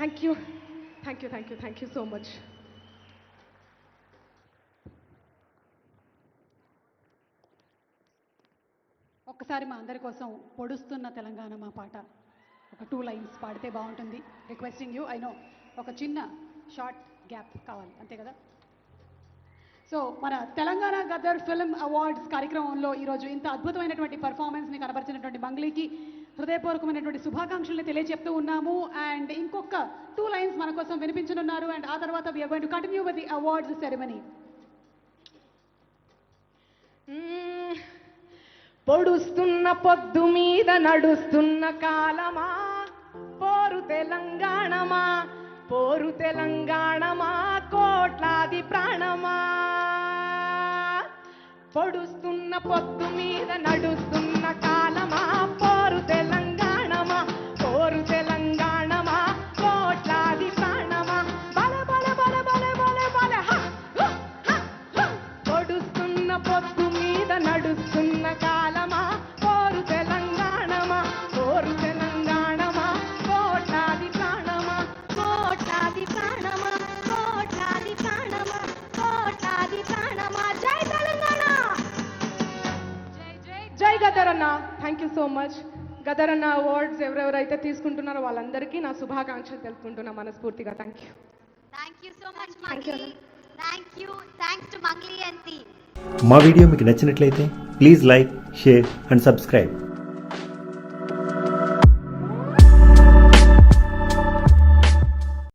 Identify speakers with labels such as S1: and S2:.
S1: Thank you thank you thank you thank you so much ఒక్కసారి మా అందరి కోసం పొడుస్తున్న తెలంగాణ మా పాట. ఒక టూ లైన్స్ పాడితే బాగుంటుంది. రిక్వెస్టింగ్ యూ ఐ నో ఒక చిన్న షార్ట్ గ్యాప్ కావాలి. అంతే కదా? సో మన తెలంగాణ గదర్ ఫిల్మ్ అవార్డ్స్ కార్యక్రమంలో ఈరోజు ఇంత అద్భుతమైనటువంటి పర్ఫార్మెన్స్ని కనబరిచినటువంటి మంగ్లీకి హృదయపూర్వకమైనటువంటి శుభాకాంక్షల్ని తెలియజెప్తూ ఉన్నాము. అండ్ ఇంకొక టూ లైన్స్ మన కోసం వినిపించనున్నారు. అండ్ ఆ తర్వాత we're going to continue with the awards ceremony
S2: పొడుస్తున్న పొద్దు మీద నడుస్తున్న కాలమా? పోరు తెలంగాణమా? పోరు తెలంగాణమా? కోట్లాది ప్రాణమా? పొడుస్తున్న పొద్దు మీద నడుస్తున్న కాలమా? గదరన్న థ్యాంక్ యూ సో మచ్ గదరన్న అవార్డ్స్ ఎవరెవరైతే తీసుకుంటున్నారో వాళ్ళందరికీ నా శుభాకాంక్షలు తెలుపుకుంటున్నా మనస్ఫూర్తిగా. Thank you
S3: thank you so much thank you thanks to Mangli and team
S4: మా వీడియో మీకు నచ్చినట్లయితే please like share and subscribe